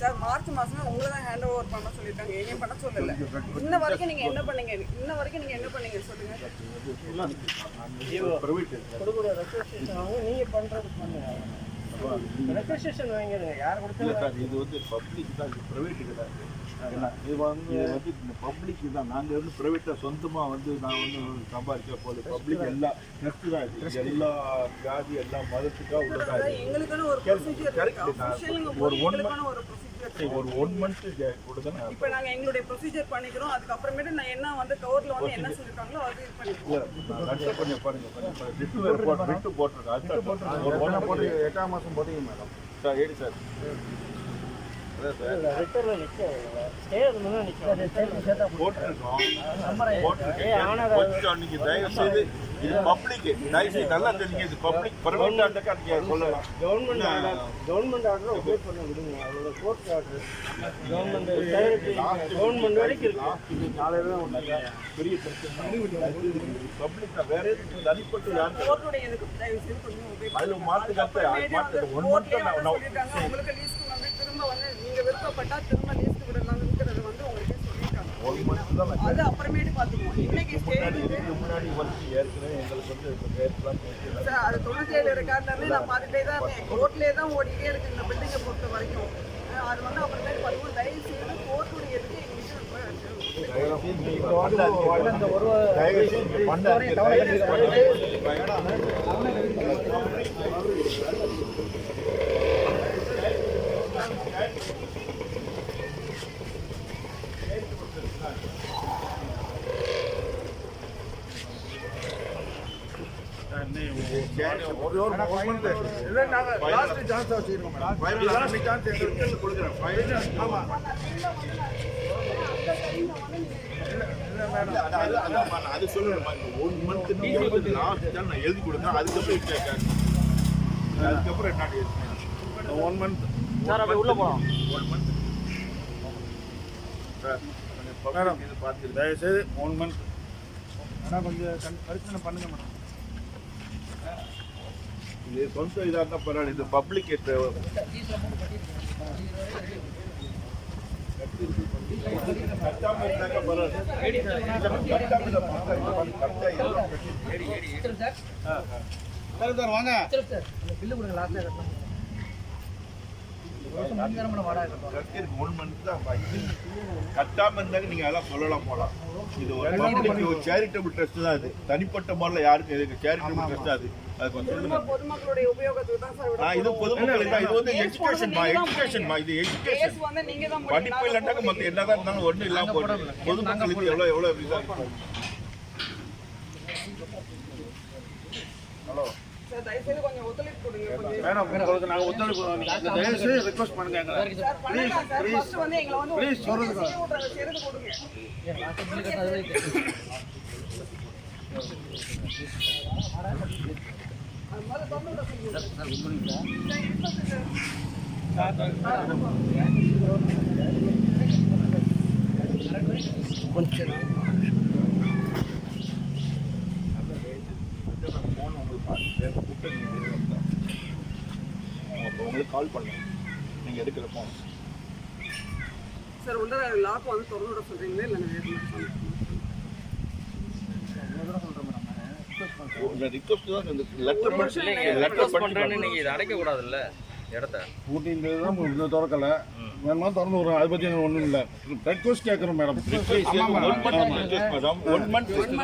Sir March மாசம் உங்களை தான் ஹேண்ட் ஓவர் பண்ண சொல்லிட்டாங்க எங்கேயும் பண்ண சொல்லல? இன்ன வரைக்கும் நீங்க என்ன பண்ணீங்க? இன்ன வரைக்கும் நீங்க என்ன பண்ணீங்க? சொல்லுங்க. நீங்க பண்றது பண்ணுங்க. இல்லை சார் இது வந்து பப்ளிக் தான் இது ப்ரைவேட் கிடையாது இது வந்து இது வந்து இந்த பப்ளிக் தான். நாங்கள் வந்து ப்ரைவேட்டாக சொந்தமாக வந்து நான் வந்து சம்பாதிக்க போல பப்ளிக் எல்லா ட்ரஸ்ட் தான் இது. எல்லா ஜாதி எல்லா மதத்துக்காக உள்ளதா அதான் இது எங்களுக்கான ஒரு ஒரு ஒன் மந்த் கொடுத்தேன் இப்போ நாங்க எங்களுடைய ப்ரொசீஜர் பண்ணிக்கிறோம். அதுக்கப்புறமேட்டு நான் என்ன வந்து கவர்ல வந்து என்ன சொல்லிருக்காங்களோ அது இது பண்ணிக்கிறோம். அடுத்த கொஞ்சம் பாருங்க பாருங்க. விட்டு வேறு போட்டு விட்டு போட்டிருக்கேன் ஒரு போட்டு எட்டாம் மாதம் போட்டீங்க மேடம். சார் ஏடி சார்? கவர்மெண்ட் ஆர்டர் ஒபே பண்ண விடுங்க அவரோட கோர்ட் ஆர்டர் கவர்மெண்ட் கவர்மெண்ட் வரைக்கும் இருக்கு தான் ஒண்ணாங்க பெரிய பிரச்சனை பப்ளிக் வேற எதுவும் தனிப்பட்டு உபயோக அதுல மாத்து கருத்து அது மாத்து ஒன் மந்த் கோர்ட்லயே வந்து சொல்லியிருக்காங்க. உங்களுக்கு திரும்ப வந்து நீங்க விருப்பப்பட்டா திரும்ப லீஸ்க்கு விடலாம்ங்கிறது வந்து உங்களுக்கே தான் அது அப்புறமேட்டு பாத்துக்குவோம் இன்னைக்கு முன்னாடி வந்து ஏற்கனவே எங்களுக்கு வந்து சார் அது தொண்ணூத்தி ஏழு ரெக்கார்ட்ல இருந்து நான் பார்த்துட்டே தான் இருக்கேன். கோர்ட்லயே தான் ஓடிட்டே இருக்கு இந்த பில்டிங்கை பொறுத்த வரைக்கும். அது வந்து அப்புறமேட்டு பார்த்துக்கோ தயவு செய்து கோர்ட்டுடைய இதுக்கு எங்களுக்கு தயவு செய்து பண்ண ஒரு ஒரு ஒன் மந்த் இல்லை நாங்கள் last chance madam last chance எங்களுக்கு கொடுக்குறேன் ஃபைனல் ஆமாம் அது. இந்த one month நீங்க last தான் நான் எழுதி கொடுத்தேன். அதுக்கப்புறம் இப்ப கேட்க- அதுக்கப்புறம் என்ன ஒன் மந்த் சார் அப்படி உள்ள போகலாம் ஒன் மந்த் பார்த்துருங்க. தயவுசெய்து ஒன் மந்த் ஆனால் கொஞ்சம் கண் பரிசீலனை பண்ணுங்க மேடம் இது சொந்த இதா இருந்தா பரவாயில்ல இது பப்ளிக் கட்டாம இருந்தாக்க பரவாயில்ல வாங்க ஒன் மந்த் தான் பாக்கி. கட்டாம இருந்தாங்க நீங்க அதெல்லாம் சொல்லலாம் போலாம். இது ஒரு public, ஒரு சேரிட்டபிள் ட்ரஸ்ட் தான் இது. தனிப்பட்ட முறையில் யாருக்கும் சேரிட்டபிள் ட்ரஸ்ட் அது. பொதுமக்களுடைய உபயோகத்துக்கு தான் சார் ஆ, இது பொதுமக்களுக்கு தான். இது வந்து எஜுகேஷன் மா எஜுகேஷன் மா இது கேஸ் எஜுகேஷன் வந்து நீங்க தான் படிப்பு இல்லைன்னாக்க மற்ற என்னதான் இருந்தாலும் இல்லாம போடுறது பொதுமக்களுக்கு எவ்வளோ எவ்வளோ இதாக இருக்கும் சார் தயவு செய்து கொஞ்சம் ஒத்துழைப்பு கொடுங்க. கொஞ்சம் மேடம் உங்களுக்கு நாங்கள் ஒத்துழைப்பு தயவுசெய்து ரிக்வஸ்ட் பண்ணுங்க சார் வந்து எங்களை வந்து சொல்லுங்க. கொடுங்க. அது மாதிரி ஃபோன் உங்களுக்கு அப்போ உங்களுக்கு கால் பண்ணேன் நீங்கள் எடுக்கிற ஃபோன் சார் உள்ள லாக் வந்து திறந்து விட சொல்றீங்களா? இல்லை நான் வேறு மாதிரி சொல்றேன் ரிக்வஸ்ட் தான் இந்த லெட்டர் லெட்டர் இதை அடைக்க கூடாதுல்ல இடத்த ஊட்டின்றது தான் இன்னும் திறக்கல வேணுமா திறந்து விடுறோம் அதை பற்றி எனக்கு ஒன்றும் இல்லை ரெக்வஸ்ட் கேட்குறோம் madam one month one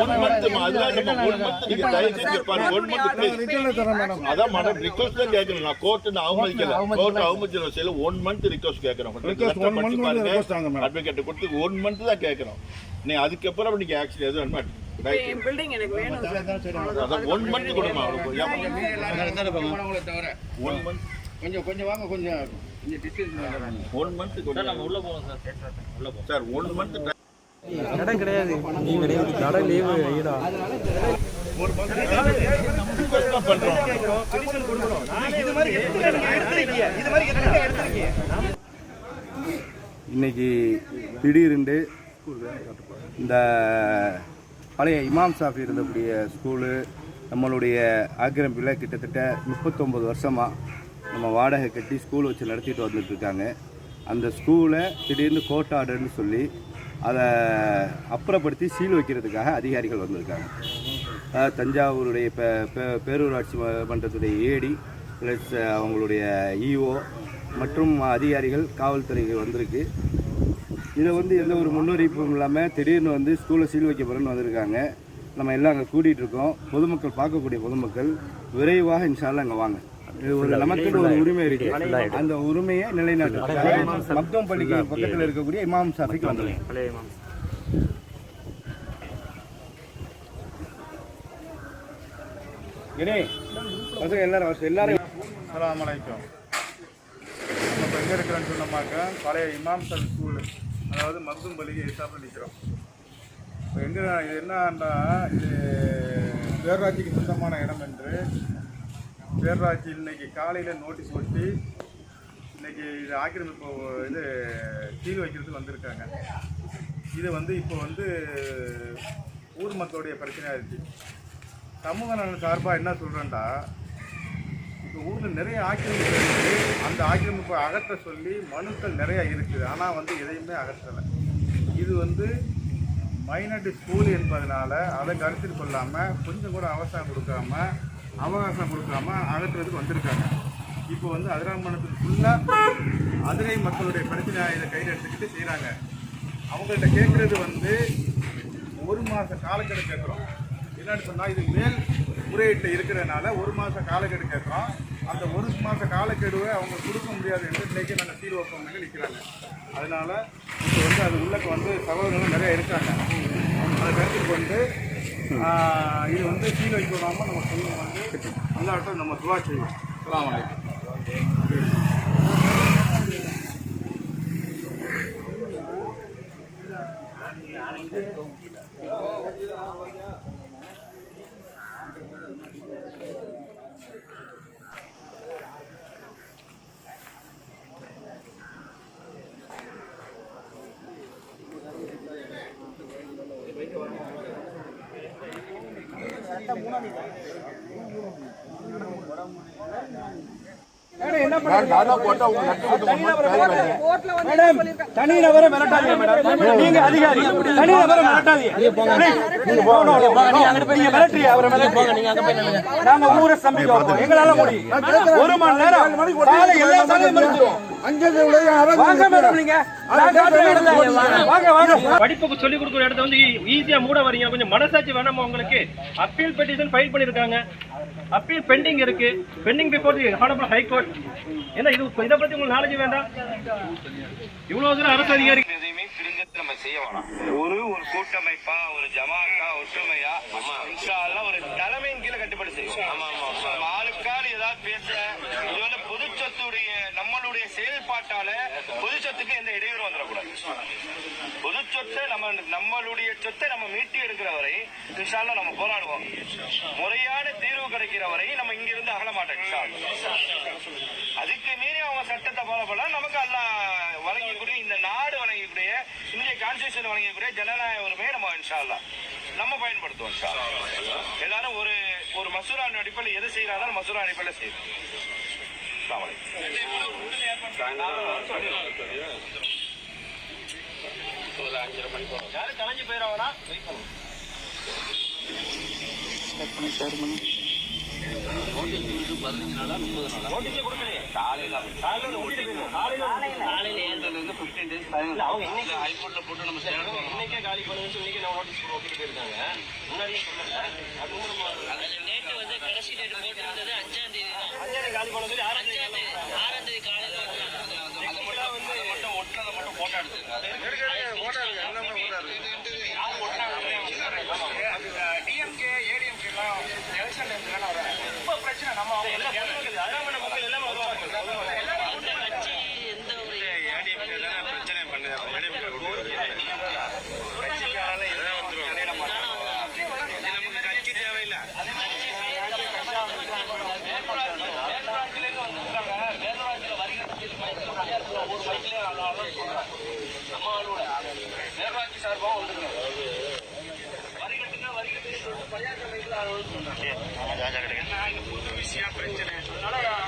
one மந்த்மா அதெல்லாம் ஒன் மந்த் நீங்க தயவு செஞ்சு ஒன் மந்த் தரேன் மேடம் அதான் மேடம் ரிக்வஸ்ட் தான் கேட்கணும் நான் கோர்ட் நான் அவமதிக்கல கோர்ட் அவமதிச்சல செய்யல ஒன் மந்த் ரிக்வஸ்ட் கேட்கறோம் ரிக்வஸ்ட் ஒன் month வந்து request கொடுத்து ஒன் மந்த் தான் கேட்கறோம் நீ அதுக்கப்புறம் நீங்க ஆக்சுவலி எதுவும் அதான் ஒன் மந்த் கொடுமா ஒன் மந்த் கொஞ்சம் கொஞ்சம் வாங்க கொஞ்சம். ஒன் மந்த் சார் நம்ம உள்ள சார். உள்ள போகணும் சார் ஒன் மந்த் இடம் கிடையாது. நீ கிடையாது. கடை லீவு ஐடா. ஒரு மந்த் பண்றோம். இன்னைக்கு திடீரென்று இந்த பழைய இமாம் சாஃபி இருந்தக்கூடிய ஸ்கூலு நம்மளுடைய ஆக்கிரமிப்பில் கிட்டத்தட்ட முப்பத்தொம்பது வருஷமாக நம்ம வாடகை கட்டி ஸ்கூல் வச்சு நடத்திட்டு வந்துட்டுருக்காங்க அந்த ஸ்கூலை திடீர்னு கோர்ட் ஆர்டர்னு சொல்லி அதை அப்புறப்படுத்தி சீல் வைக்கிறதுக்காக அதிகாரிகள் வந்திருக்காங்க. அதாவது தஞ்சாவூருடைய பே- பேரூராட்சி மன்றத்துடைய ஏடி ப்ளஸ் அவங்களுடைய இஓ மற்றும் அதிகாரிகள் காவல்துறைக்கு வந்திருக்கு. இதை வந்து எந்த ஒரு முன்னறிவிப்பும் இல்லாமல் திடீர்னு வந்து ஸ்கூலை சீல் வைக்க போகிறேன்னு வந்திருக்காங்க. நம்ம எல்லாம் அங்கே கூட்டிகிட்டு இருக்கோம். பொதுமக்கள் பார்க்கக்கூடிய பொதுமக்கள் விரைவாக இன்ஷால்லாம் அங்கே வாங்க. இது ஒரு நமக்குன்னு ஒரு உரிமை இருக்கு. அந்த உரிமையை நிலைநாட்டு. மக்தம் பள்ளிக்கு பக்கத்தில் இருக்கக்கூடிய இமாம் சாஃபிக்கு இமாம் இனே பசங்க எல்லாரும் வருஷம் எல்லாரும் அலாம் வலைக்கம் நம்ம இப்போ எங்கே இருக்கிறோன்னு சொன்னோமாக்கா பழைய இமாம் சல் ஸ்கூல் அதாவது மருத்துவம் பள்ளிக்கு எதிர்த்தாப்புல நிற்கிறோம். இப்போ எங்கே இது என்னன்னா இது பேரூராட்சிக்கு சொந்தமான இடம் என்று பேரூராட்சி இன்னைக்கு காலையில் நோட்டீஸ் ஒட்டி இன்னைக்கு இது ஆக்கிரமிப்பு இது தீர்வு வைக்கிறதுக்கு வந்திருக்காங்க. இது வந்து இப்போ வந்து ஊர் மக்களுடைய பிரச்சனையாக இருக்குது சமூக நலன் சார்பாக என்ன சொல்கிறேன்டா இப்போ ஊரில் நிறைய ஆக்கிரமிப்பு இருக்குது அந்த ஆக்கிரமிப்பை அகற்ற சொல்லி மனுக்கள் நிறையா இருக்குது. ஆனால் வந்து எதையுமே அகற்றலை. இது வந்து மைனாரிட்டி ஸ்கூல் என்பதனால அதை கருத்தில் கொள்ளாமல் கொஞ்சம் கூட அவசரம் கொடுக்காம அவகாசம் கொடுக்காம அகற்றுறதுக்கு வந்திருக்காங்க. இப்போ வந்து அதிராமணத்துக்கு ஃபுல்லாக அதிரை மக்களுடைய பிரச்சனை இதை கையில் எடுத்துக்கிட்டு செய்கிறாங்க அவங்கள்ட்ட கேட்குறது வந்து ஒரு மாத காலக்கெடு கேட்குறோம் என்னன்னு சொன்னால் இது மேல் முறையீட்டில் இருக்கிறதுனால ஒரு மாத காலக்கெடு கேட்குறோம். அந்த ஒரு மாத காலக்கெடுவை அவங்க கொடுக்க முடியாது என்று இன்றைக்கி நாங்கள் சீல் வைப்பவங்க நிற்கிறாங்க அதனால் இப்போ வந்து அது உள்ளக்கு வந்து சகோதரர்கள் நிறைய இருக்காங்க. அதை கருத்தில் கொண்டு இது வந்து சீல் விடாமல் நம்ம சொல்லுங்க வந்து எல்லாட்டும் நம்ம துவா செய்வோம். அஸ்ஸலாமு வலைக்கம் தனிநபரை மிரட்டாதீங்க மேடம் நீங்க அதிகாரி தனிநபரை மிரட்டாதீங்க நீங்க போகணும் நீங்க மிரட்டி அவரை நாங்க ஊரை சம்பிக்க வைப்போம் எங்களால முடியும் ஒரு மணி நேரம் எல்லா சாலையும் வாங்க மேடம் நீங்க. நான் காட்டுற இடத்துல வாங்க. வாங்க படிப்புக்கு சொல்லிக் கொடுக்குற இடத்த வந்து ஈஸியா மூட வரீங்க கொஞ்சம் மனசாட்சி வேணாமா உங்களுக்கு? அப்பீல் பெட்டிஷன் ஃபைல் பண்ணிருக்காங்க. அப்பீல் பெண்டிங் இருக்கு. Pending before the honourable high court என்ன இது இதை பத்தி உங்களுக்கு நாலேஜ் வேண்டாம் இவ்வளவு தூரம் அரசு அதிகாரி எதையுமே பிரிஞ்சு நம்ம செய்ய வேணாம். ஒரு ஒரு கூட்டமைப்பா ஒரு ஜமாத்தா ஒற்றுமையா ஒரு தலைமையின் கீழே கட்டுப்பாடு செய்யும் ஆமா ஆமா. நம்ம ஆளுக்கால் ஏதாவது பேச இது வந்து பொது சொத்துடைய நம்மளுடைய செயல்பாட்டால பொது சொத்துக்கு எந்த இடையூறு வந்துடக்கூடாது. பொது சொத்தை நம்ம நம்மளுடைய சொத்தை நம்ம மீட்டி எடுக்கிற வரை இன்ஷா நம்ம போராடுவோம். முறையான தீர்வு கிடைக்கிற வரை நம்ம இங்க இருந்து அகல மாட்டோம் அதுக்கு மீறி அவங்க சட்டத்தை ஃபாலோ பண்ணா நமக்கு எல்லாம் வழங்கக்கூடிய இந்த நாடு வழங்கக்கூடிய இந்திய கான்ஸ்டியூஷன் வழங்கக்கூடிய ஜனநாயக உரிமையை நம்ம இன்ஷால்லா நம்ம பயன்படுத்துவோம் எல்லாரும் ஒரு ஒரு மசூரா அடிப்படையில் எது செய்யறாலும் மசூரா அடிப்படையில் செய்யணும் அஸ்ஸலாமு அலைக்கும். யாரும் கலைஞ்சு போயிடாவனா இன்னைக்கே காலி பண்ணுங்க இன்னைக்கு நான் நோட்டீஸ் போட்டு போயிருக்காங்க முன்னாடியே சொல்லல அது நேற்று வந்து கடைசி டேட் போட்டிருந்தது அஞ்சாம் தேதி காலி பண்ண சொல்லி ஆறாம் தேதி அஞ்சாம் தேதி ஆறாம் தேதி காலையில் அதை மட்டும் வந்து அதை மட்டும் ஒட்டுறதை மட்டும் போட்டோ டிஎம்கே ஏடிஎம்கே எல்லாம் எலெக்ஷன் டைம்ல ரொம்ப பிரச்சனை நம்ம அவங்க எல்லாம் மக்கள் அதாம மக்கள் எல்லாமே வருவாங்க அந்த கட்சி எந்த ஒரு ஏடிஎம்கே தானே பிரச்சனை பண்ணுது ஏடிஎம்கே கட்சிக்காரால எதாவது வந்துடும் இடையில மாட்டாங்க இது நமக்கு கட்சி தேவையில்லை நேர்வாட்சி சார்பாக